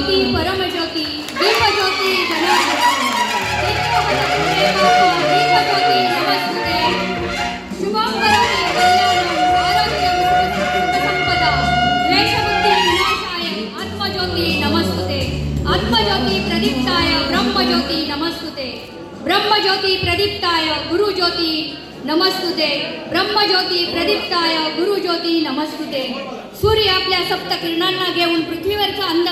ज्योती परमज्योती दीपज्योती धनज्योती दीपज्योती नमस्ते. शुभं करोति कल्याणं आरोग्यं सुखसंपदा द्वेषबुद्धि विनाशाय आत्मज्योती आत्मज्योती प्रदीप्ताय ब्रह्मज्योती नमस्ते ब्रह्मज्योती प्रदीप्ताय गुरुज्योती नमस्तुते. ब्रह्मज्योती प्रदीप्ताय गुरुज्योती नमस्तुते सूर्य आपल्या सप्त किरणांना घेऊन पृथ्वीवरचा अंध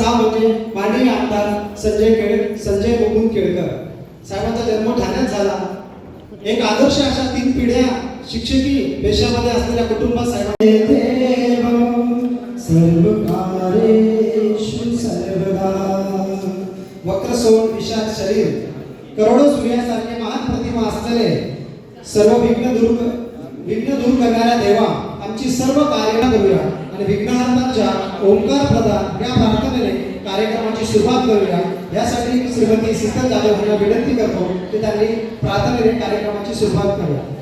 सहा होते माननीय आमदार संजय केळ संजय मुकुंद केळकर साहेबांचा जन्म ठाण्यात झाला. एक आदर्श अशा तीन पिढ्या शिक्षकी पेशामध्ये असलेल्या कुटुंबात साहेब सर्व कार्येषु विशाल शरीर. करोडो सूर्यासारखे महान प्रतिमा असलेले सर्व विघ्न दूर विघ्न दूर करणाऱ्या देवा आमची सर्व कार्य करूया. आणि विघ्नहर्तांच्या ओंकार प्रदान या प्रार्थनेने कार्यक्रमाची सुरुवात करूया. यासाठी श्रीमती शीतल जाधव यांना विनंती करतो की त्यांनी प्रार्थनेने कार्यक्रमाची सुरुवात करूया.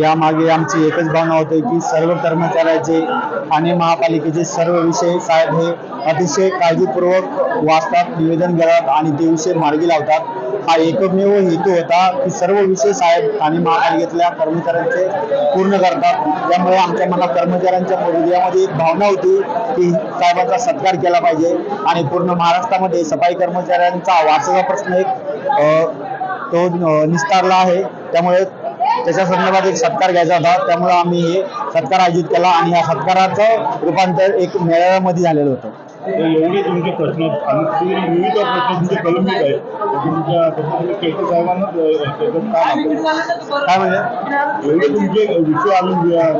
यामागे आमची एकच भावना होती की सर्व कर्मचाऱ्याचे आणि महापालिकेचे सर्व विषय साहेब हे अतिशय काळजीपूर्वक वाचतात निवेदन करतात आणि ते विषय मार्गी लावतात. हा एकमेव हेतू होता की सर्व विषय साहेब आणि महापालिकेतल्या कर्मचाऱ्यांचे पूर्ण करतात. त्यामुळे आमच्या मनात कर्मचाऱ्यांच्या हृदयामध्ये एक भावना होती की साहेबांचा सत्कार केला पाहिजे आणि पूर्ण महाराष्ट्रामध्ये सफाई कर्मचाऱ्यांचा वारसाचा प्रश्न एक तो निस्तारला आहे. त्यामुळे त्याच्या संदर्भात एक सत्कार घ्यायचा होता. त्यामुळे आम्ही हे सत्कार आयोजित केला आणि या सत्काराचं रूपांतर एक मेळाव्यामध्ये झालेलं होतं. एवढे तुमचे प्रश्न आणि ते विविध प्रश्न तुमचे प्रलंबित आहेत. तर तुमच्या तुम्ही केळकर त्याच्यात काय म्हणजे एवढे तुमचे विषय आणि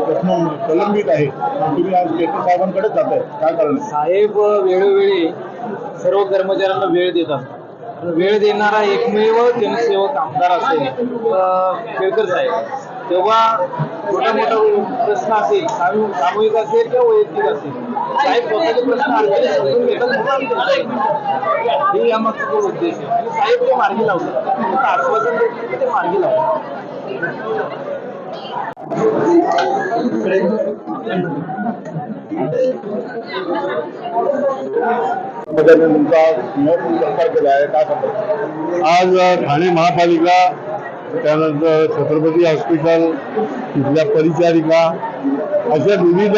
प्रश्न प्रलंबित आहेत. तर तुम्ही आज केळकर साहेबांकडेच जात आहे काय कारण आहे? साहेब वेळोवेळी सर्व कर्मचाऱ्यांना वेळ देतात. वेळ देणारा एकमेव जनसेवक आमदार असेल केळकर साहेब. तेव्हा मोठा मोठा प्रश्न असेल सामूहिक असेल किंवा वैयक्तिक असेल? साहेब स्वतःचे प्रश्न अडचणी समजून घेतात हे यामागचा तो उद्देश आहे. आणि साहेब ते मार्गी लावतात आश्वासन देत नाही, ते मार्गी लावतात आज ठाणे महापालिका त्यानंतर छत्रपती हॉस्पिटल तिथल्या परिचारिका अशा विविध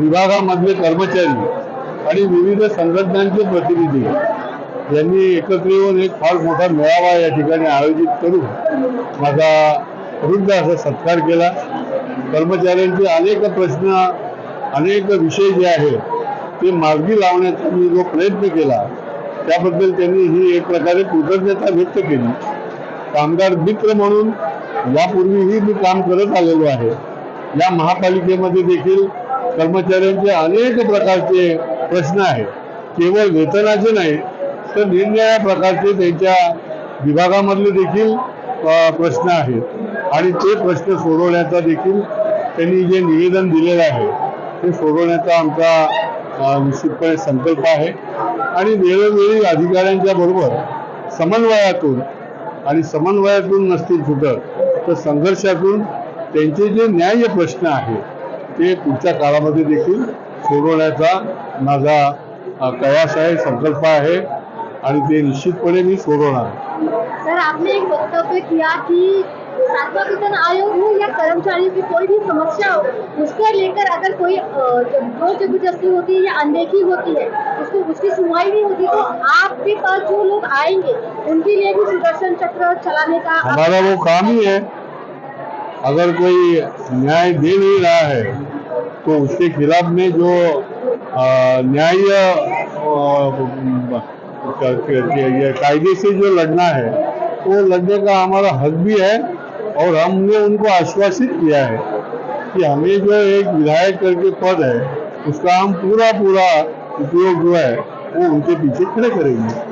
विभागामधले कर्मचारी आणि विविध संघटनांचे प्रतिनिधी यांनी एकत्र येऊन एक फार मोठा मेळावा या ठिकाणी आयोजित करून माझा वृद्ध असा सत्कार केला. कर्मचाऱ्यांचे अनेक प्रश्न अनेक विषय जे आहेत ते मार्गी लावण्याचा मी जो प्रयत्न केला त्याबद्दल त्यांनी ही एक प्रकारे कृतज्ञता व्यक्त केली. कामगार मित्र म्हणून यापूर्वीही मी काम करत आलेलो आहे. या महापालिकेमध्ये देखील कर्मचाऱ्यांचे अनेक प्रकारचे प्रश्न आहेत. केवळ वेतनाचे नाही तर निरनिराळ्या प्रकारचे त्यांच्या विभागामधले देखील प्रश्न आहेत. आणि ते प्रश्न सोडवण्याचा देखील त्यांनी जे निवेदन दिलेलं आहे ते सोडवण्याचा आमचा निश्चितपणे संकल्प आहे. आणि वेळोवेळी अधिकाऱ्यांच्या बरोबर समन्वयातून आणि समन्वयातून नसतील फुटत तर संघर्षातून त्यांचे जे न्याय्य प्रश्न आहेत ते पुढच्या काळामध्ये देखील सोडवण्याचा माझा अ, कयास आहे संकल्प आहे. आणि ते निश्चितपणे मी सोडवणार सर आपने एक वक्तव्य किया की सातवां वेतन आयोग हो या कर्मचारियों की कोई भी समस्या हो उसको लेकर अगर कोई ज़ोर ज़बरदस्ती होती है या अनदेखी होती है उसको उसकी सुनवाई नहीं होती तो आपके पास जो लोग आएँगे उनके लिए भी सुदर्शन चक्र चलाने का हमारा वो काम ही है। अगर कोई न्याय दे नहीं रहा है तो उसके खिलाफ में जो न्याय कायदे से जो लड़ना है वो लड़ने का हमारा हक भी है। और हमने उनको आश्वासित किया है कि हमें जो एक विधायक करके पद है, उसका हम पूरा पूरा उपयोग जो है, वो उनके पीछे खड़े करेंगे।